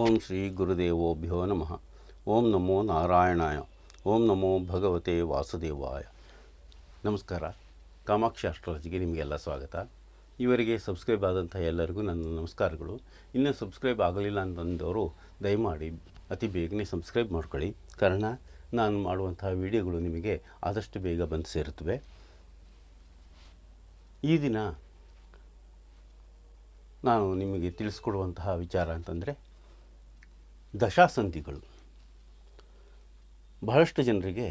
ಓಂ ಶ್ರೀ ಗುರುದೇವೋಭ್ಯೋ ನಮಃ. ಓಂ ನಮೋ ನಾರಾಯಣಾಯ. ಓಂ ನಮೋ ಭಗವತೆ ವಾಸುದೇವಾಯ. ನಮಸ್ಕಾರ. ಕಾಮಾಕ್ಷಿ ಅಸ್ಟ್ರಾಲಜಿಗೆ ನಿಮಗೆಲ್ಲ ಸ್ವಾಗತ. ಇವರಿಗೆ ಸಬ್ಸ್ಕ್ರೈಬ್ ಆದಂಥ ಎಲ್ಲರಿಗೂ ನನ್ನ ನಮಸ್ಕಾರಗಳು. ಇನ್ನೂ ಸಬ್ಸ್ಕ್ರೈಬ್ ಆಗಲಿಲ್ಲ ಅಂತಂದವರು ದಯಮಾಡಿ ಅತಿ ಬೇಗನೆ ಸಬ್ಸ್ಕ್ರೈಬ್ ಮಾಡ್ಕೊಳ್ಳಿ. ಕಾರಣ, ನಾನು ಮಾಡುವಂತಹ ವಿಡಿಯೋಗಳು ನಿಮಗೆ ಆದಷ್ಟು ಬೇಗ ಬಂದು ಸೇರುತ್ತವೆ. ಈ ದಿನ ನಾನು ನಿಮಗೆ ತಿಳಿಸ್ಕೊಡುವಂತಹ ವಿಚಾರ ಅಂತಂದರೆ ದಶಾಸಂಧಿಗಳು. ಬಹಳಷ್ಟು ಜನರಿಗೆ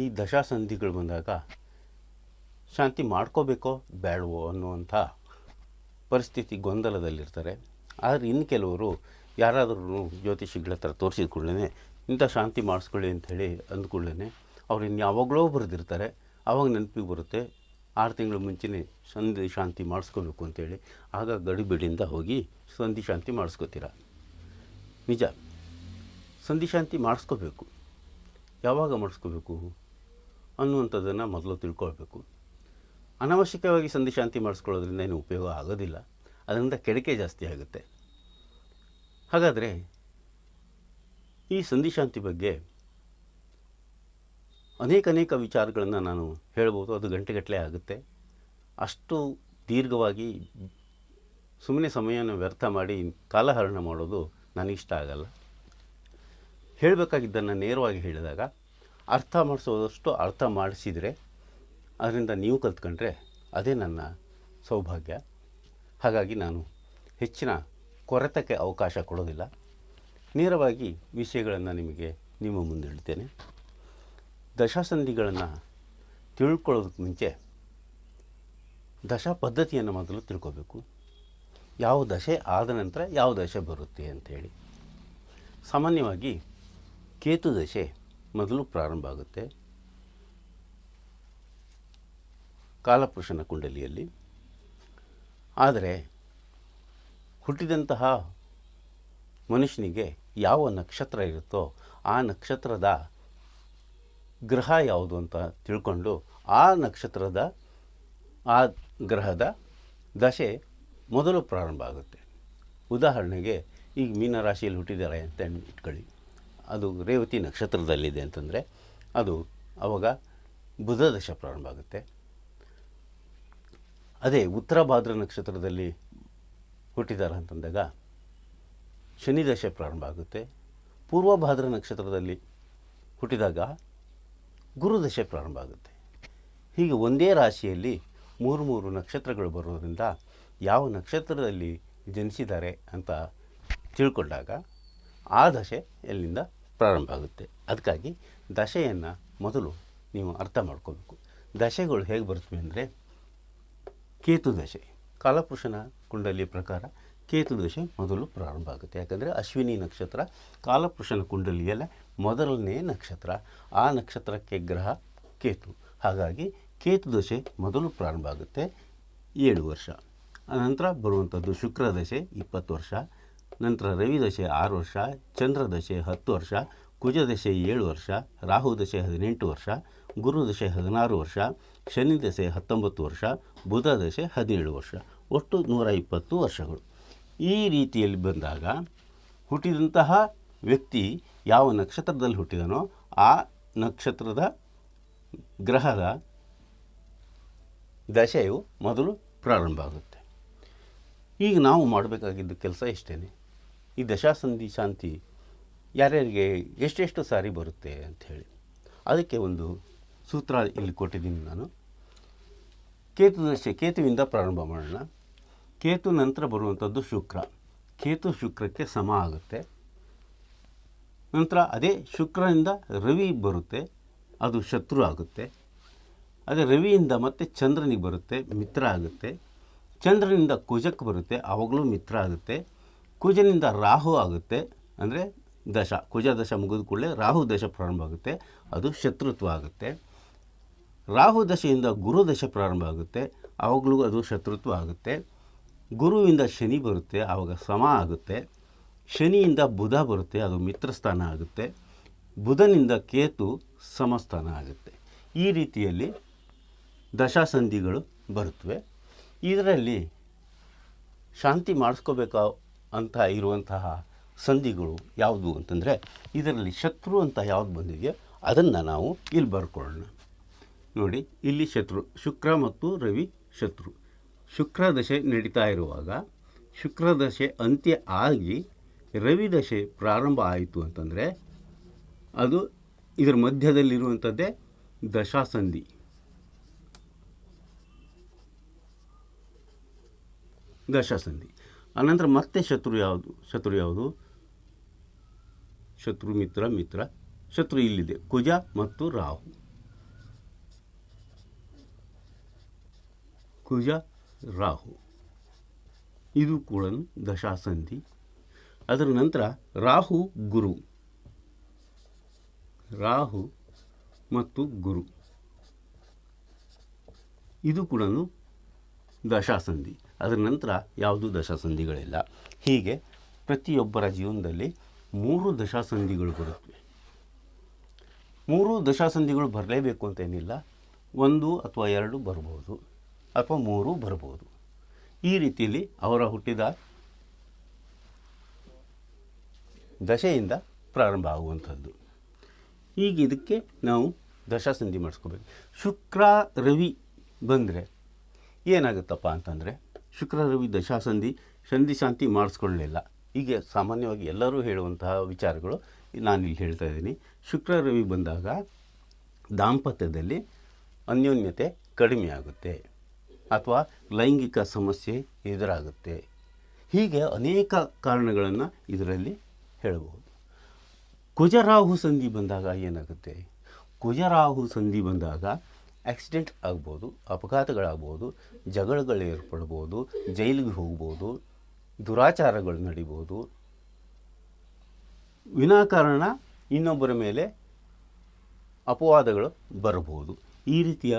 ಈ ದಶಾಸಂಧಿಗಳು ಬಂದಾಗ ಶಾಂತಿ ಮಾಡ್ಕೋಬೇಕೋ ಬೇಡವೋ ಅನ್ನುವಂಥ ಪರಿಸ್ಥಿತಿ ಗೊಂದಲದಲ್ಲಿರ್ತಾರೆ. ಆದರೆ ಇನ್ನು ಕೆಲವರು ಯಾರಾದರೂ ಜ್ಯೋತಿಷಿಗಳ ಹತ್ರ ತೋರಿಸಿದ ಕೂಡಲೇ ಇಂಥ ಶಾಂತಿ ಮಾಡಿಸ್ಕೊಳ್ಳಿ ಅಂಥೇಳಿ ಅಂದ್ಕೊಳ್ಳೇ ಅವ್ರು ಇನ್ನು ಯಾವಾಗಲೋ ಬರೆದಿರ್ತಾರೆ. ಆವಾಗ ನೆನಪಿಗೆ ಬರುತ್ತೆ. ಆರು ತಿಂಗಳು ಮುಂಚೆನೇ ಸಂಧಿ ಶಾಂತಿ ಮಾಡಿಸ್ಕೋಬೇಕು ಅಂತೇಳಿ ಆಗ ಗಡಿಬಿಡಿಯಿಂದ ಹೋಗಿ ಸಂಧಿ ಶಾಂತಿ ಮಾಡಿಸ್ಕೋತೀರ? ನಿಜ. ಸಂಧಿ ಶಾಂತಿ ಮಾಡಿಸ್ಕೋಬೇಕು. ಯಾವಾಗ ಮಾಡಿಸ್ಕೋಬೇಕು? ಅನ್ನುವಂಥದ್ದನ್ನು ಮೊದಲು ತಿಳ್ಕೊಳ್ಬೇಕು. ಅನಾವಶ್ಯಕವಾಗಿ ಸಂಧಿಶಾಂತಿ ಮಾಡಿಸ್ಕೊಳ್ಳೋದ್ರಿಂದ ಏನು ಉಪಯೋಗ ಆಗೋದಿಲ್ಲ. ಅದರಿಂದ ಕೆಡಕೆ ಜಾಸ್ತಿ ಆಗುತ್ತೆ. ಹಾಗಾದರೆ ಈ ಸಂಧಿ ಶಾಂತಿ ಬಗ್ಗೆ ಅನೇಕ ಅನೇಕ ವಿಚಾರಗಳನ್ನು ನಾನು ಹೇಳ್ಬೋದು. ಅದು ಗಂಟೆಗಟ್ಟಲೆ ಆಗುತ್ತೆ. ಅಷ್ಟು ದೀರ್ಘವಾಗಿ ಸುಮ್ಮನೆ ಸಮಯವನ್ನು ವ್ಯರ್ಥ ಮಾಡಿ ಕಾಲಹರಣ ಮಾಡೋದು ನನಗಿಷ್ಟ ಆಗಲ್ಲ. ಹೇಳಬೇಕಾಗಿದ್ದನ್ನು ನೇರವಾಗಿ ಹೇಳಿದಾಗ ಅರ್ಥ ಮಾಡಿಸೋದಷ್ಟು ಅರ್ಥ ಮಾಡಿಸಿದರೆ ಅದರಿಂದ ನೀವು ಕಲ್ತ್ಕೊಂಡ್ರೆ ಅದೇ ನನ್ನ ಸೌಭಾಗ್ಯ. ಹಾಗಾಗಿ ನಾನು ಹೆಚ್ಚಿನ ಕೊರೆತಕ್ಕೆ ಅವಕಾಶ ಕೊಡೋದಿಲ್ಲ. ನೇರವಾಗಿ ವಿಷಯಗಳನ್ನು ನಿಮಗೆ ನಿಮ್ಮ ಮುಂದೆ ಇಡ್ತೇನೆ ದಶಾಸಂಧಿಗಳನ್ನು ತಿಳ್ಕೊಳ್ಳೋದಕ್ಕೆ ಮುಂಚೆ ದಶಾ ಪದ್ಧತಿಯನ್ನು ಮೊದಲು ತಿಳ್ಕೋಬೇಕು. ಯಾವ ದಶೆ ಆದ ನಂತರ ಯಾವ ದಶೆ ಬರುತ್ತೆ ಅಂಥೇಳಿ ಸಾಮಾನ್ಯವಾಗಿ ಕೇತು ದಶೆ ಮೊದಲು ಪ್ರಾರಂಭ ಆಗುತ್ತೆ. ಕಾಲಪುರುಷನ ಕುಂಡಲಿಯಲ್ಲಿ. ಆದರೆ ಹುಟ್ಟಿದಂತಹ ಮನುಷ್ಯನಿಗೆ ಯಾವ ನಕ್ಷತ್ರ ಇರುತ್ತೋ ಆ ನಕ್ಷತ್ರದ ಗ್ರಹ ಯಾವುದು ಅಂತ ತಿಳ್ಕೊಂಡು ಆ ನಕ್ಷತ್ರದ, ಆ ಗ್ರಹದ ದಶೆ ಮೊದಲು ಪ್ರಾರಂಭ ಆಗುತ್ತೆ. ಉದಾಹರಣೆಗೆ, ಈಗ ಮೀನರಾಶಿಯಲ್ಲಿ ಹುಟ್ಟಿದ್ದಾರೆ ಅಂತ ಇಟ್ಕೊಳ್ಳಿ. ಅದು ರೇವತಿ ನಕ್ಷತ್ರದಲ್ಲಿದೆ ಅಂತಂದರೆ, ಅದು ಅವಾಗ ಬುಧ ದಶ ಪ್ರಾರಂಭ ಆಗುತ್ತೆ. ಅದೇ ಉತ್ತರ ಭಾದ್ರ ನಕ್ಷತ್ರದಲ್ಲಿ ಹುಟ್ಟಿದ್ದಾರೆ ಅಂತಂದಾಗ, ಶನಿ ದಶೆ ಪ್ರಾರಂಭ ಆಗುತ್ತೆ. ಪೂರ್ವ ಭಾದ್ರ ನಕ್ಷತ್ರದಲ್ಲಿ ಹುಟ್ಟಿದಾಗ ಗುರು ದಶೆ ಪ್ರಾರಂಭ ಆಗುತ್ತೆ. ಹೀಗೆ ಒಂದೇ ರಾಶಿಯಲ್ಲಿ ಮೂರು ಮೂರು ನಕ್ಷತ್ರಗಳು ಬರೋದ್ರಿಂದ ಯಾವ ನಕ್ಷತ್ರದಲ್ಲಿ ಜನಿಸಿದ್ದಾರೆ ಅಂತ ತಿಳ್ಕೊಂಡಾಗ ಆ ದಶೆ ಎಲ್ಲಿಂದ ಪ್ರಾರಂಭ ಆಗುತ್ತೆ. ಅದಕ್ಕಾಗಿ ದಶೆಯನ್ನು ಮೊದಲು ನೀವು ಅರ್ಥ ಮಾಡ್ಕೋಬೇಕು. ದಶೆಗಳು ಹೇಗೆ ಬರ್ತವೆ ಅಂದರೆ ಕೇತು ದಶೆ, ಕಾಲಪುರುಷನ ಕುಂಡಲಿ ಪ್ರಕಾರ ಕೇತು ದಶೆ ಮೊದಲು ಪ್ರಾರಂಭ ಆಗುತ್ತೆ. ಯಾಕಂದರೆ ಅಶ್ವಿನಿ ನಕ್ಷತ್ರ, ಕಾಲಪುರುಷನ ಕುಂಡಲಿಯಲ್ಲ ಮೊದಲನೇ ನಕ್ಷತ್ರ, ಆ ನಕ್ಷತ್ರಕ್ಕೆ ಗ್ರಹ ಕೇತು. ಹಾಗಾಗಿ ಕೇತು ದಶೆ ಮೊದಲು ಪ್ರಾರಂಭ ಆಗುತ್ತೆ ಏಳು ವರ್ಷ. ಅನಂತರ ಬರುವಂಥದ್ದು ಶುಕ್ರ ದಶೆ ಇಪ್ಪತ್ತು ವರ್ಷ, ನಂತರ ರವಿ ದಶೆ ಆರು ವರ್ಷ, ಚಂದ್ರ ದಶೆ ಹತ್ತು ವರ್ಷ, ಕುಜ ದಶೆ ಏಳು ವರ್ಷ, ರಾಹು ದಶೆ ಹದಿನೆಂಟು ವರ್ಷ, ಗುರು ದಶೆ ಹದಿನಾರು ವರ್ಷ, ಶನಿ ದಶೆ ಹತ್ತೊಂಬತ್ತು ವರ್ಷ, ಬುಧ ದಶೆ ಹದಿನೇಳು ವರ್ಷ. ಒಟ್ಟು ನೂರ ಇಪ್ಪತ್ತು ವರ್ಷಗಳು. ಈ ರೀತಿಯಲ್ಲಿ ಬಂದಾಗ ಹುಟ್ಟಿದಂತಹ ವ್ಯಕ್ತಿ ಯಾವ ನಕ್ಷತ್ರದಲ್ಲಿ ಹುಟ್ಟಿದನೋ ಆ ನಕ್ಷತ್ರದ ಗ್ರಹದ ದಶೆಯು ಮೊದಲು ಪ್ರಾರಂಭ ಆಗುತ್ತೆ. ಈಗ ನಾವು ಮಾಡಬೇಕಾಗಿದ್ದ ಕೆಲಸ ಇಷ್ಟೇ ಈ ದಶಾಸಂಧಿ ಶಾಂತಿ ಯಾರ್ಯಾರಿಗೆ ಎಷ್ಟೆಷ್ಟು ಸಾರಿ ಬರುತ್ತೆ ಅಂಥೇಳಿ ಅದಕ್ಕೆ ಒಂದು ಸೂತ್ರ ಇಲ್ಲಿ ಕೊಟ್ಟಿದ್ದೀನಿ ನಾನು. ಕೇತು ದಶೆ ಕೇತುವಿಂದ ಪ್ರಾರಂಭ ಮಾಡೋಣ. ಕೇತು ನಂತರ ಬರುವಂಥದ್ದು ಶುಕ್ರ. ಕೇತು ಶುಕ್ರಕ್ಕೆ ಸಮ ಆಗುತ್ತೆ. ನಂತರ ಅದೇ ಶುಕ್ರನಿಂದ ರವಿ ಬರುತ್ತೆ. ಅದು ಶತ್ರು ಆಗುತ್ತೆ. ಅದೇ ರವಿಯಿಂದ ಮತ್ತೆ ಚಂದ್ರನಿಗೆ ಬರುತ್ತೆ, ಮಿತ್ರ ಆಗುತ್ತೆ. ಚಂದ್ರನಿಂದ ಕುಜಕ್ಕೆ ಬರುತ್ತೆ ಆವಾಗಲೂ ಮಿತ್ರ ಆಗುತ್ತೆ. ಕುಜನಿಂದ ರಾಹು ಆಗುತ್ತೆ, ಅಂದರೆ ದಶ, ಕುಜ ದಶ ಮುಗಿದ ಕೂಡಲೇ ರಾಹು ದಶ ಪ್ರಾರಂಭ ಆಗುತ್ತೆ, ಅದು ಶತ್ರುತ್ವ ಆಗುತ್ತೆ. ರಾಹು ದಶೆಯಿಂದ ಗುರು ದಶೆ ಪ್ರಾರಂಭ ಆಗುತ್ತೆ ಆವಾಗಲೂ ಅದು ಶತ್ರುತ್ವ ಆಗುತ್ತೆ. ಗುರುವಿಂದ ಶನಿ ಬರುತ್ತೆ ಆವಾಗ ಸಮ ಆಗುತ್ತೆ. ಶನಿಯಿಂದ ಬುಧ ಬರುತ್ತೆ, ಅದು ಮಿತ್ರಸ್ಥಾನ ಆಗುತ್ತೆ. ಬುಧನಿಂದ ಕೇತು ಸಮಸ್ಥಾನ ಆಗುತ್ತೆ. ಈ ರೀತಿಯಲ್ಲಿ ದಶಾಸಂಧಿಗಳು ಬರುತ್ತವೆ. ಇದರಲ್ಲಿ ಶಾಂತಿ ಮಾಡಿಸ್ಕೋಬೇಕಾ ಅಂತ ಇರುವಂತಹ ಸಂಧಿಗಳು ಯಾವುದು ಅಂತಂದರೆ ಇದರಲ್ಲಿ ಶತ್ರು ಅಂತ ಯಾವುದು ಬಂದಿದೆಯೋ ಅದನ್ನು ನಾವು ಇಲ್ಲಿ ಬರ್ಕೊಳ್ಳೋಣ. ನೋಡಿ, ಇಲ್ಲಿ ಶತ್ರು, ಶುಕ್ರ ಮತ್ತು ರವಿ ಶತ್ರು. ಶುಕ್ರ ದಶೆ ನಡೀತಾ ಇರುವಾಗ ಶುಕ್ರ ದಶೆ ಅಂತ್ಯ ಆಗಿ ರವಿ ದಶೆ ಪ್ರಾರಂಭ ಆಯಿತು ಅಂತಂದರೆ ಅದು ಇದರ ಮಧ್ಯದಲ್ಲಿರುವಂಥದ್ದೇ ದಶಾಸಂಧಿ. ದಶಾಸಂಧಿ ಅನಂತರ ಮತ್ತೆ ಶತ್ರು ಯಾವುದು? ಶತ್ರು ಯಾವುದು? ಶತ್ರು ಮಿತ್ರ ಮಿತ್ರ. ಶತ್ರು ಇಲ್ಲಿದೆ. ಕುಜ ಮತ್ತು ರಾಹು. ಕುಜ, ರಾಹು. ಇದು ಕೂಡ ದಶಾಸಂಧಿ ಅದರ ನಂತರ ರಾಹು, ಗುರು. ರಾಹು ಮತ್ತು ಗುರು. ಇದು ಕೂಡ ದಶಾಸಂಧಿ. ಅದರ ನಂತರ ಯಾವುದೂ ದಶಾಸಂಧಿಗಳಿಲ್ಲ. ಹೀಗೆ ಪ್ರತಿಯೊಬ್ಬರ ಜೀವನದಲ್ಲಿ ಮೂರು ದಶಾಸಂಧಿಗಳು ಬರುತ್ತವೆ. ಮೂರು ದಶಾಸಂಧಿಗಳು ಬರಲೇಬೇಕು ಅಂತ ಏನಿಲ್ಲ. ಒಂದು ಅಥವಾ ಎರಡು ಬರ್ಬೋದು ಅಥವಾ ಮೂರು ಬರ್ಬೋದು ಈ ರೀತಿಯಲ್ಲಿ ಅವರ ಹುಟ್ಟಿದ ದಶೆಯಿಂದ ಪ್ರಾರಂಭ ಆಗುವಂಥದ್ದು. ಈಗ ಇದಕ್ಕೆ ನಾವು ದಶಾಸಂಧಿ ಮಾಡಿಸ್ಕೋಬೇಕು. ಶುಕ್ರ, ರವಿ ಬಂದರೆ ಏನಾಗುತ್ತಪ್ಪ ಅಂತಂದರೆ ಶುಕ್ರ ರವಿ ದಶಾಸಂಧಿ ಸಂಧಿ ಶಾಂತಿ ಮಾಡಿಸ್ಕೊಳ್ಳಲಿಲ್ಲ. ಹೀಗೆ ಸಾಮಾನ್ಯವಾಗಿ ಎಲ್ಲರೂ ಹೇಳುವಂತಹ ವಿಚಾರಗಳು ನಾನಿಲ್ಲಿ ಹೇಳ್ತಾ ಇದ್ದೀನಿ. ಶುಕ್ರ ರವಿ ಬಂದಾಗ ದಾಂಪತ್ಯದಲ್ಲಿ ಅನ್ಯೋನ್ಯತೆ ಕಡಿಮೆ ಆಗುತ್ತೆ ಅಥವಾ ಲೈಂಗಿಕ ಸಮಸ್ಯೆ ಎದುರಾಗುತ್ತೆ. ಹೀಗೆ ಅನೇಕ ಕಾರಣಗಳನ್ನು ಇದರಲ್ಲಿ ಹೇಳಬಹುದು. ಕುಜರಾಹು ಸಂಧಿ ಬಂದಾಗ ಏನಾಗುತ್ತೆ? ಕುಜರಾಹು ಸಂಧಿ ಬಂದಾಗ ಆಕ್ಸಿಡೆಂಟ್ ಆಗ್ಬೋದು, ಅಪಘಾತಗಳಾಗ್ಬೋದು, ಜಗಳಗಳು ಏರ್ಪಡ್ಬೋದು, ಜೈಲಿಗೆ ಹೋಗ್ಬೋದು, ದುರಾಚಾರಗಳು ನಡಿಬೋದು. ವಿನಾಕಾರಣ ಇನ್ನೊಬ್ಬರ ಮೇಲೆ ಅಪವಾದಗಳು ಬರಬಹುದು ಈ ರೀತಿಯ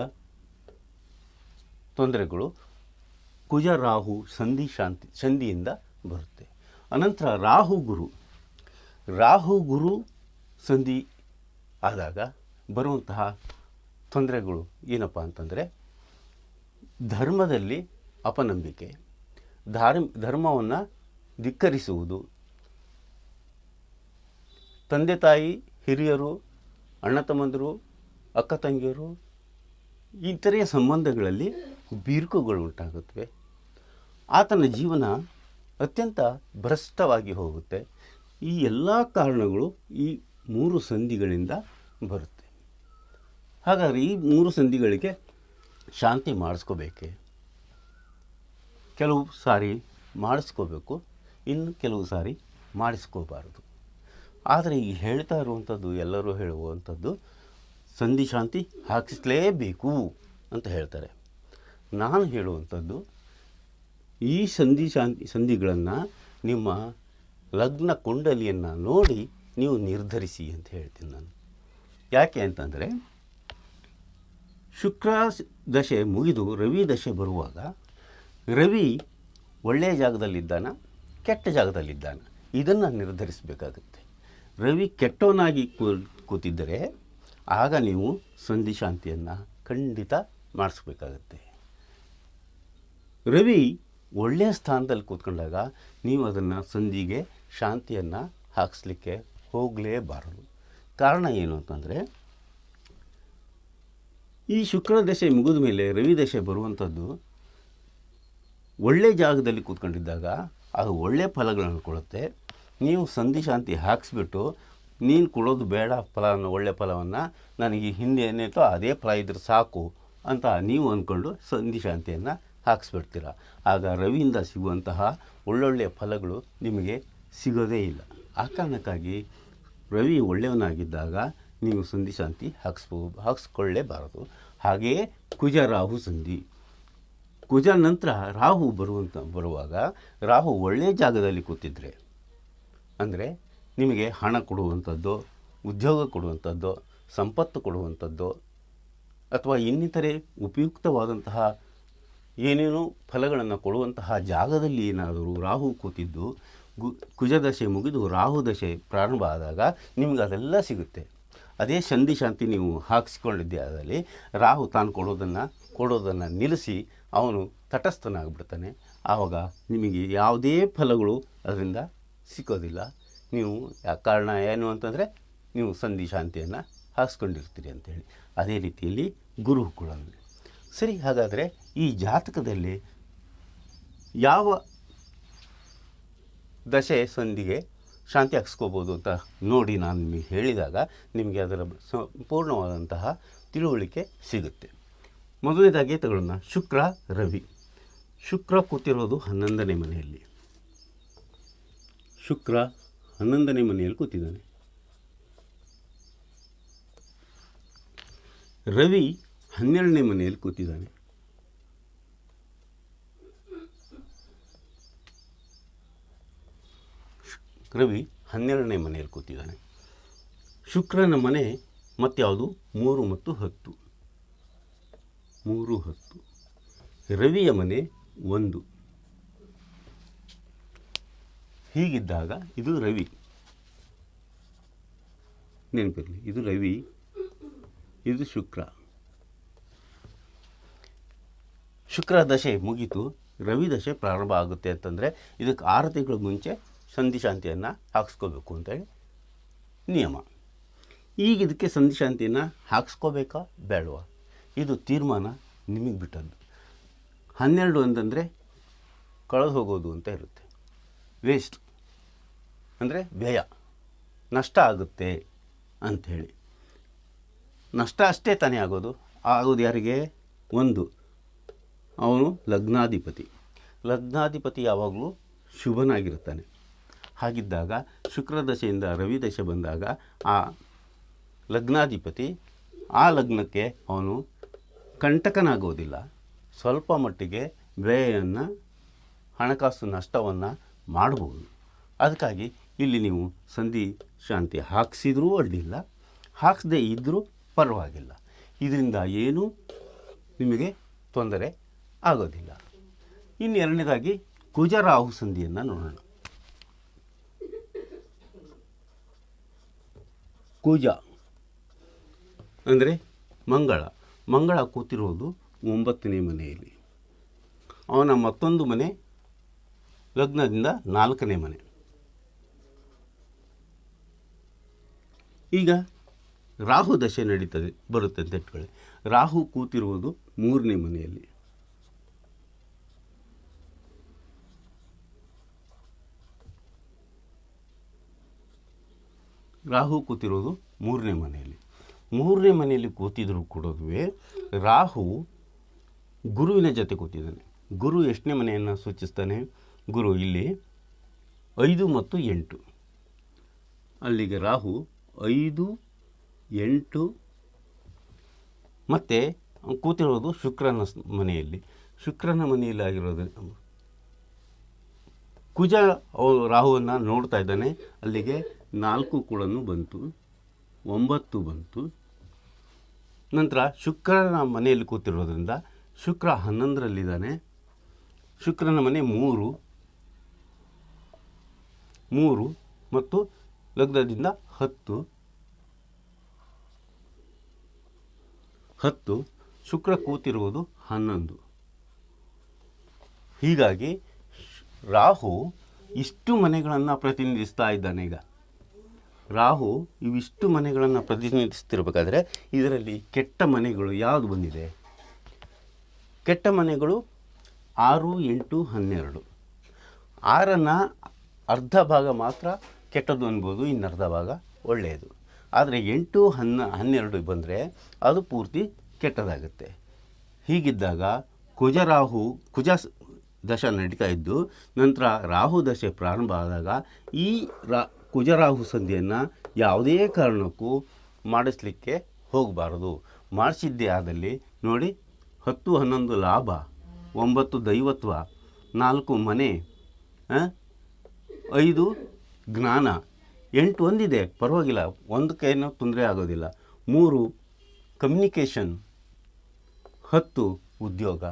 ತೊಂದರೆಗಳು ಕುಜ ರಾಹು ಸಂಧಿ ಶಾಂತಿ, ಸಂಧಿಯಿಂದ ಬರುತ್ತೆ. ಅನಂತರ ರಾಹು ಗುರು. ರಾಹು ಗುರು ಸಂಧಿ ಆದಾಗ ಬರುವಂತಹ ತೊಂದರೆಗಳು ಏನಪ್ಪ ಅಂತಂದರೆ ಧರ್ಮದಲ್ಲಿ ಅಪನಂಬಿಕೆ, ಧಾರ್ಮ, ಧರ್ಮವನ್ನು ಧಿಕ್ಕರಿಸುವುದು. ತಂದೆ ತಾಯಿ, ಹಿರಿಯರು, ಅಣ್ಣ ತಮ್ಮಂದಿರು, ಅಕ್ಕ ತಂಗಿಯರು ಇತರೆ ಸಂಬಂಧಗಳಲ್ಲಿ ಬಿರುಕುಗಳು ಉಂಟಾಗುತ್ತವೆ. ಆತನ ಜೀವನ ಅತ್ಯಂತ ಭ್ರಷ್ಟವಾಗಿ ಹೋಗುತ್ತೆ. ಈ ಎಲ್ಲ ಕಾರಣಗಳು ಈ ಮೂರು ಸಂಧಿಗಳಿಂದ ಬರುತ್ತೆ. ಹಾಗಾದರೆ ಈ ಮೂರು ಸಂಧಿಗಳಿಗೆ ಶಾಂತಿ ಮಾಡಿಸ್ಕೋಬೇಕೆ? ಕೆಲವು ಸಾರಿ ಮಾಡಿಸ್ಕೋಬೇಕು, ಇನ್ನು ಕೆಲವು ಸಾರಿ ಮಾಡಿಸ್ಕೋಬಾರದು. ಆದರೆ ಈ ಹೇಳ್ತಾ ಇರುವಂಥದ್ದು, ಎಲ್ಲರೂ ಹೇಳುವಂಥದ್ದು, ಸಂಧಿ ಶಾಂತಿ ಹಾಕಿಸಲೇಬೇಕು ಅಂತ ಹೇಳ್ತಾರೆ. ನಾನು ಹೇಳುವಂಥದ್ದು, ಈ ಸಂಧಿ ಶಾಂತಿ, ಸಂಧಿಗಳನ್ನು ನಿಮ್ಮ ಲಗ್ನ ಕುಂಡಲಿಯನ್ನು ನೋಡಿ ನೀವು ನಿರ್ಧರಿಸಿ ಅಂತ ಹೇಳ್ತೀನಿ ನಾನು. ಯಾಕೆ ಅಂತಂದರೆ ಶುಕ್ರ ದಶೆ ಮುಗಿದು ರವಿ ದಶೆ ಬರುವಾಗ ರವಿ ಒಳ್ಳೆಯ ಜಾಗದಲ್ಲಿದ್ದಾನ, ಕೆಟ್ಟ ಜಾಗದಲ್ಲಿದ್ದಾನ. ಇದನ್ನು ನಿರ್ಧರಿಸಬೇಕಾಗುತ್ತೆ. ರವಿ ಕೆಟ್ಟವನಾಗಿ ಕೂತಿದ್ದರೆ ಆಗ ನೀವು ಸಂಧಿ ಶಾಂತಿಯನ್ನು ಖಂಡಿತ ಮಾಡಿಸ್ಬೇಕಾಗತ್ತೆ. ರವಿ ಒಳ್ಳೆಯ ಸ್ಥಾನದಲ್ಲಿ ಕೂತ್ಕೊಂಡಾಗ ನೀವು ಅದನ್ನು ಸಂಧಿಗೆ ಶಾಂತಿಯನ್ನು ಹಾಕಿಸ್ಲಿಕ್ಕೆ ಹೋಗಲೇಬಾರದು. ಕಾರಣ ಏನು ಅಂತಂದರೆ ಈ ಶುಕ್ರ ದಶೆ ಮುಗಿದ ಮೇಲೆ ರವಿ ದಶೆ ಬರುವಂಥದ್ದು ಒಳ್ಳೆಯ ಜಾಗದಲ್ಲಿ ಕೂತ್ಕೊಂಡಿದ್ದಾಗ ಅದು ಒಳ್ಳೆಯ ಫಲಗಳನ್ನು ಕೊಡುತ್ತೆ ನೀವು ಸಂಧಿ ಶಾಂತಿ ಹಾಕಿಸ್ಬಿಟ್ಟು ನೀನು ಕೊಡೋದು ಬೇಡ ಫಲವನ್ನು ಒಳ್ಳೆಯ ಫಲವನ್ನು ನನಗೆ ಹಿಂದೆ ಏನಿತ್ತೋ ಅದೇ ಫಲ ಇದ್ರೆ ಸಾಕು ಅಂತ ನೀವು ಅಂದ್ಕೊಂಡು ಸಂಧಿ ಶಾಂತಿಯನ್ನು ಹಾಕಿಸ್ಬಿಡ್ತೀರ. ಆಗ ರವಿಯಿಂದ ಸಿಗುವಂತಹ ಒಳ್ಳೊಳ್ಳೆಯ ಫಲಗಳು ನಿಮಗೆ ಸಿಗೋದೇ ಇಲ್ಲ. ಆ ಕಾರಣಕ್ಕಾಗಿ ರವಿ ಒಳ್ಳೆಯವನಾಗಿದ್ದಾಗ ನೀವು ಸಂಧಿ ಶಾಂತಿ ಹಾಕಿಸ್ಬೋ, ಹಾಕಿಸ್ಕೊಳ್ಳೇಬಾರದು. ಹಾಗೆಯೇ ಕುಜ ರಾಹು ಸಂಧಿ. ಕುಜ ನಂತರ ರಾಹು ಬರುವಂಥ ಬರುವಾಗ ರಾಹು ಒಳ್ಳೆಯ ಜಾಗದಲ್ಲಿ ಕೂತಿದ್ರೆ, ಅಂದರೆ ನಿಮಗೆ ಹಣ ಕೊಡುವಂಥದ್ದು ಉದ್ಯೋಗ ಕೊಡುವಂಥದ್ದು ಸಂಪತ್ತು ಕೊಡುವಂಥದ್ದು ಅಥವಾ ಇನ್ನಿತರೆ ಉಪಯುಕ್ತವಾದಂತಹ ಏನೇನೋ ಫಲಗಳನ್ನು ಕೊಡುವಂತಹ ಜಾಗದಲ್ಲಿ ಏನಾದರೂ ರಾಹು ಕೂತಿದ್ದು, ಗು ಕುಜದಶೆ ಮುಗಿದು ರಾಹು ದಶೆ ಪ್ರಾರಂಭ ಆದಾಗ ನಿಮಗೆ ಅದೆಲ್ಲ ಸಿಗುತ್ತೆ. ಅದೇ ಸಂಧಿ ಶಾಂತಿ ನೀವು ಹಾಕಿಸ್ಕೊಂಡಿದ್ದೆ ಅದರಲ್ಲಿ. ರಾಹು ತಾನು ಕೊಡೋದನ್ನು ಕೊಡೋದನ್ನು ನಿಲ್ಲಿಸಿ ಅವನು ತಟಸ್ಥನಾಗ್ಬಿಡ್ತಾನೆ. ಆವಾಗ ನಿಮಗೆ ಯಾವುದೇ ಫಲಗಳು ಅದರಿಂದ ಸಿಕ್ಕೋದಿಲ್ಲ. ನೀವು ಕಾರಣ ಏನು ಅಂತಂದರೆ ನೀವು ಸಂಧಿ ಶಾಂತಿಯನ್ನು ಹಾಕ್ಸ್ಕೊಂಡಿರ್ತೀರಿ ಅಂತೇಳಿ. ಅದೇ ರೀತಿಯಲ್ಲಿ ಗುರು ಕೂಡ ಸರಿ, ಹಾಗಾದರೆ ಈ ಜಾತಕದಲ್ಲಿ ಯಾವ ದಶೆ ಸಂಧಿಗೆ ಶಾಂತಿ ಹಾಕ್ಸ್ಕೋಬೋದು ಅಂತ ನೋಡಿ ನಾನು ನಿಮಗೆ ಹೇಳಿದಾಗ ನಿಮಗೆ ಅದರ ಸಂಪೂರ್ಣವಾದಂತಹ ತಿಳುವಳಿಕೆ ಸಿಗುತ್ತೆ. ಮೊದಲನೇದಾಗಿ ತಗೊಳ್ಳೋಣ ಶುಕ್ರ, ರವಿ. ಶುಕ್ರ ಕೂತಿರೋದು ಹನ್ನೊಂದನೇ ಮನೆಯಲ್ಲಿ. ಶುಕ್ರ ಹನ್ನೊಂದನೇ ಮನೆಯಲ್ಲಿ ಕೂತಿದ್ದಾನೆ. ರವಿ ಹನ್ನೆರಡನೇ ಮನೆಯಲ್ಲಿ ಕೂತಿದ್ದಾನೆ. ರವಿ ಹನ್ನೆರಡನೇ ಮನೆಯಲ್ಲಿ ಕೂತಿದ್ದಾನೆ. ಶುಕ್ರನ ಮನೆ ಮತ್ತಾವುದು ಮೂರು ಮತ್ತು ಹತ್ತು. ಮೂರು, ಹತ್ತು. ರವಿಯ ಮನೆ ಒಂದು. ಹೀಗಿದ್ದಾಗ ಇದು ರವಿ. ನೆನಪಿರಲಿ, ಇದು ರವಿ, ಇದು ಶುಕ್ರ. ಶುಕ್ರ ದಶೆ ಮುಗೀತು, ರವಿ ದಶೆ ಪ್ರಾರಂಭ ಆಗುತ್ತೆ ಅಂತಂದರೆ ಇದಕ್ಕೆ ಆರು ತಿಂಗಳ ಮುಂಚೆ ಸಂಧಿ ಶಾಂತಿಯನ್ನು ಹಾಕ್ಸ್ಕೋಬೇಕು ಅಂತೇಳಿ ನಿಯಮ. ಈಗ ಇದಕ್ಕೆ ಸಂಧಿಶಾಂತಿಯನ್ನು ಹಾಕ್ಸ್ಕೋಬೇಕಾ ಬೇಡವಾ? ಇದು ತೀರ್ಮಾನ ನಿಮಗೆ ಬಿಟ್ಟದ್ದು. ಹನ್ನೆರಡು ಅಂತಂದರೆ ಕಳೆದು ಹೋಗೋದು ಅಂತ ಇರುತ್ತೆ. ವೇಸ್ಟ್ ಅಂದರೆ ವ್ಯಯ. ನಷ್ಟ ಆಗುತ್ತೆ ಅಂಥೇಳಿ ನಷ್ಟ ಅಷ್ಟೇ ತಾನೇ ಆಗೋದು. ಆಗೋದು ಯಾರಿಗೆ? ಒಂದು, ಅವನು ಲಗ್ನಾಧಿಪತಿ. ಲಗ್ನಾಧಿಪತಿ ಯಾವಾಗಲೂ ಶುಭನಾಗಿರ್ತಾನೆ ಹಾಗಿದ್ದಾಗ ಶುಕ್ರದಶೆಯಿಂದ ರವಿದಶೆ ರವಿ ದಶೆ ಬಂದಾಗ ಆ ಲಗ್ನಾಧಿಪತಿ ಆ ಲಗ್ನಕ್ಕೆ ಅವನು ಕಂಟಕನಾಗೋದಿಲ್ಲ. ಸ್ವಲ್ಪ ಮಟ್ಟಿಗೆ ವ್ಯಯನ್ನು ಹಣಕಾಸು ನಷ್ಟವನ್ನು ಮಾಡಬಹುದು ಅದಕ್ಕಾಗಿ ಇಲ್ಲಿ ನೀವು ಸಂಧಿ ಶಾಂತಿ ಹಾಕ್ಸಿದ್ರೂ ಅಡ್ಡಿಲ್ಲ ಹಾಕ್ಸದೆ ಇದ್ದರೂ ಪರವಾಗಿಲ್ಲ. ಇದರಿಂದ ಏನೂ? ನಿಮಗೆ ತೊಂದರೆ ಆಗೋದಿಲ್ಲ. ಇನ್ನೆರಡನೇದಾಗಿ ಕುಜರಾಹು ಸಂಧಿಯನ್ನು ನೋಡೋಣ. ಕುಜ. ಅಂದರೆ ಮಂಗಳ. ಮಂಗಳ ಕೂತಿರೋದು ಒಂಬತ್ತನೇ ಮನೆಯಲ್ಲಿ. ಅವನ ಮತ್ತೊಂದು ಮನೆ ಲಗ್ನದಿಂದ ನಾಲ್ಕನೇ ಮನೆ. ಈಗ ರಾಹು ದಶೆ ನಡೀತದೆ, ಬರುತ್ತೆ ಅಂತ ಇಟ್ಕೊಳ್ಳಿ ರಾಹು ಕೂತಿರುವುದು ಮೂರನೇ ಮನೆಯಲ್ಲಿ. ರಾಹು ಕೂತಿರೋದು ಮೂರನೇ ಮನೆಯಲ್ಲಿ. ಮೂರನೇ ಮನೆಯಲ್ಲಿ ಕೂತಿದ್ರು ಕೂಡ ರಾಹು ಗುರುವಿನ ಜೊತೆ ಕೂತಿದ್ದಾನೆ. ಗುರು ಎಷ್ಟನೇ ಮನೆಯನ್ನು ಸೂಚಿಸ್ತಾನೆ? ಗುರು ಇಲ್ಲಿ ಐದು ಮತ್ತು ಎಂಟು. ಅಲ್ಲಿಗೆ ರಾಹು ಐದು, ಎಂಟು ಮತ್ತು ಕೂತಿರೋದು ಶುಕ್ರನ ಮನೆಯಲ್ಲಿ. ಶುಕ್ರನ ಮನೆಯಲ್ಲಿ ಆಗಿರೋದು ಕುಜ ರಾಹುವನ್ನು ನೋಡ್ತಾ ಇದ್ದಾನೆ. ಅಲ್ಲಿಗೆ ನಾಲ್ಕು ಕೂಡನು ಬಂತು. ಒಂಬತ್ತು ಬಂತು. ನಂತರ ಶುಕ್ರನ ಮನೆಯಲ್ಲಿ ಕೂತಿರೋದ್ರಿಂದ ಶುಕ್ರ ಹನ್ನೊಂದರಲ್ಲಿದ್ದಾನೆ. ಶುಕ್ರನ ಮನೆ ಮೂರು. ಮೂರು ಮತ್ತು ಲಗ್ನದಿಂದ ಹತ್ತು. ಹತ್ತು. ಶುಕ್ರ ಕೂತಿರುವುದು ಹನ್ನೊಂದು. ಹೀಗಾಗಿ ರಾಹು ಇಷ್ಟು ಮನೆಗಳನ್ನು ಪ್ರತಿನಿಧಿಸ್ತಾ ಇದ್ದಾನೆ ಈಗ. ರಾಹು ಇವಿಷ್ಟು ಮನೆಗಳನ್ನು ಪ್ರತಿನಿಧಿಸ್ತಿರ್ಬೇಕಾದ್ರೆ ಇದರಲ್ಲಿ ಕೆಟ್ಟ ಮನೆಗಳು ಯಾವುದು ಬಂದಿದೆ? ಕೆಟ್ಟ ಮನೆಗಳು ಆರು, ಎಂಟು, ಹನ್ನೆರಡು. ಆರನ್ನು ಅರ್ಧ ಭಾಗ ಮಾತ್ರ ಕೆಟ್ಟದ್ದು ಅನ್ಬೋದು ಇನ್ನು ಅರ್ಧ ಭಾಗ ಒಳ್ಳೆಯದು. ಆದರೆ ಎಂಟು, ಹನ್ನ, ಹನ್ನೆರಡು ಬಂದರೆ ಅದು ಪೂರ್ತಿ ಕೆಟ್ಟದಾಗುತ್ತೆ. ಹೀಗಿದ್ದಾಗ ಕುಜರಾಹು ಕುಜ ದಶ ನಡೀತಾ ಇದ್ದು ನಂತರ ರಾಹು ದಶೆ ಪ್ರಾರಂಭ ಆದಾಗ ಈ ರಾ, ಕುಜರಾಹು ಸಂಧಿಯನ್ನು ಯಾವುದೇ ಕಾರಣಕ್ಕೂ ಮಾಡಿಸ್ಲಿಕ್ಕೆ ಹೋಗಬಾರದು. ಮಾಡಿಸಿದ್ದೇ ಆದಲ್ಲಿ ನೋಡಿ, ಹತ್ತು ಹನ್ನೊಂದು ಲಾಭ, ಒಂಬತ್ತು ದೈವತ್ವ, ನಾಲ್ಕು ಮನೆ? ಐದು ಜ್ಞಾನ, ಎಂಟು ಒಂದಿದೆ. ಪರವಾಗಿಲ್ಲ ಒಂದಕ್ಕೇನೂ ತೊಂದರೆ ಆಗೋದಿಲ್ಲ. ಮೂರು ಕಮ್ಯುನಿಕೇಷನ್ ಹತ್ತು ಉದ್ಯೋಗ.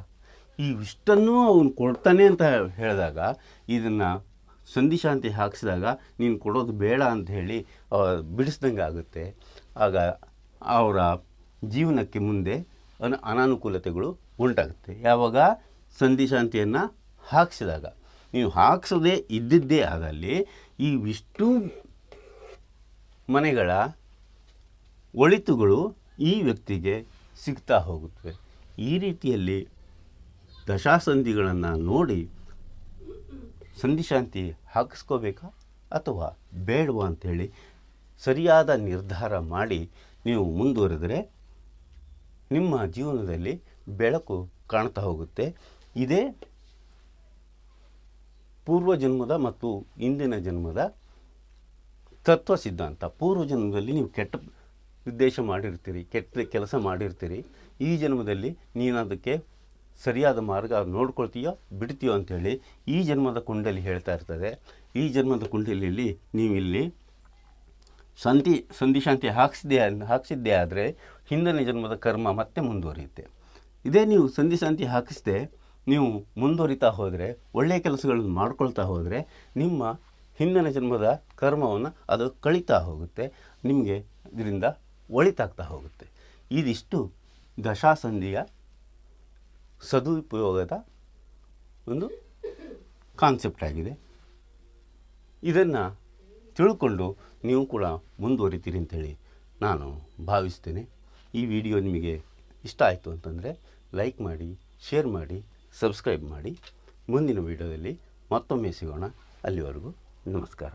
ಇವಿಷ್ಟನ್ನೂ ಅವನು ಕೊಡ್ತಾನೆ ಅಂತ ಹೇಳಿದಾಗ, ಇದನ್ನು ಸಂಧಿಶಾಂತಿ ಹಾಕಿಸಿದಾಗ, ನೀನು ಕೊಡೋದು ಬೇಡ ಅಂತ ಹೇಳಿ ಬಿಡಿಸ್ದಂಗೆ ಆಗುತ್ತೆ. ಆಗ ಅವರ ಜೀವನಕ್ಕೆ ಮುಂದೆ ಅನ, ಅನಾನುಕೂಲತೆಗಳು ಉಂಟಾಗುತ್ತೆ. ಯಾವಾಗ? ಸಂಧಿಶಾಂತಿಯನ್ನು ಹಾಕಿಸಿದಾಗ. ನೀವು ಹಾಕ್ಸೋದೇ ಇದ್ದಿದ್ದೇ ಆದಲ್ಲಿ ಈ ವಿಷ್ಣು ಮನೆಗಳ ಒಳಿತುಗಳು ಈ ವ್ಯಕ್ತಿಗೆ ಸಿಗ್ತಾ ಹೋಗುತ್ತವೆ ಈ ರೀತಿಯಲ್ಲಿ ದಶಾಸಂಧಿಗಳನ್ನು ನೋಡಿ ಸಂಧಿಶಾಂತಿ ಹಾಕಿಸ್ಕೋಬೇಕಾ ಅಥವಾ ಬೇಡವಾ ಅಂಥೇಳಿ ಸರಿಯಾದ ನಿರ್ಧಾರ ಮಾಡಿ ನೀವು ಮುಂದುವರೆದರೆ ನಿಮ್ಮ ಜೀವನದಲ್ಲಿ ಬೆಳಕು ಕಾಣ್ತಾ ಹೋಗುತ್ತೆ. ಇದೇ ಪೂರ್ವ ಜನ್ಮದ ಮತ್ತು ಇಂದಿನ ಜನ್ಮದ ತತ್ವ ಸಿದ್ಧಾಂತ. ಪೂರ್ವ ಜನ್ಮದಲ್ಲಿ ನೀವು ಕೆಟ್ಟ ಉದ್ದೇಶ ಮಾಡಿರ್ತೀರಿ, ಕೆಟ್ಟ ಕೆಲಸ ಮಾಡಿರ್ತೀರಿ. ಈ ಜನ್ಮದಲ್ಲಿ ನೀನು ಅದಕ್ಕೆ ಸರಿಯಾದ ಮಾರ್ಗ ನೋಡ್ಕೊಳ್ತೀಯೋ ಬಿಡ್ತೀಯೋ ಅಂಥೇಳಿ ಈ ಜನ್ಮದ ಕುಂಡಲಿ ಹೇಳ್ತಾ ಇರ್ತದೆ. ಈ ಜನ್ಮದ ಕುಂಡಲಿಯಲ್ಲಿ ನೀವು ಇಲ್ಲಿ ಸಂಧಿ ಸಂಧಿಶಾಂತಿ ಹಾಕ್ಸಿದ್ದೆ ಹಾಕ್ಸಿದ್ದೇ ಆದರೆ ಹಿಂದಿನ ಜನ್ಮದ ಕರ್ಮ ಮತ್ತೆ ಮುಂದುವರಿಯುತ್ತೆ. ಇದೇ ನೀವು ಸಂಧಿಶಾಂತಿ ಹಾಕಿಸದೆ, ನೀವು ಮುಂದುವರಿತಾ ಹೋದರೆ ಒಳ್ಳೆಯ ಕೆಲಸಗಳನ್ನು ಮಾಡ್ಕೊಳ್ತಾ ಹೋದರೆ ನಿಮ್ಮ ಹಿಂದಿನ ಜನ್ಮದ ಕರ್ಮವನ್ನು ಅದು ಕಳೀತಾ ಹೋಗುತ್ತೆ, ನಿಮಗೆ ಇದರಿಂದ ಒಳಿತಾಗ್ತಾ ಹೋಗುತ್ತೆ. ಇದಿಷ್ಟು ದಶಾಸಂಧಿಯ ಸದುಪಯೋಗದ ಒಂದು ಕಾನ್ಸೆಪ್ಟ್ ಆಗಿದೆ. ಇದನ್ನು ತಿಳ್ಕೊಂಡು ನೀವು ಕೂಡ ಮುಂದುವರಿತೀರಿ ಅಂತೇಳಿ ನಾನು ಭಾವಿಸ್ತೇನೆ. ಈ ವಿಡಿಯೋ ನಿಮಗೆ ಇಷ್ಟ ಆಯಿತು ಅಂತಂದರೆ ಲೈಕ್ ಮಾಡಿ, ಶೇರ್ ಮಾಡಿ, ಸಬ್ಸ್ಕ್ರೈಬ್ ಮಾಡಿ. ಮುಂದಿನ ವಿಡಿಯೋದಲ್ಲಿ ಮತ್ತೊಮ್ಮೆ ಸಿಗೋಣ. ಅಲ್ಲಿವರೆಗೂ ನಮಸ್ಕಾರ.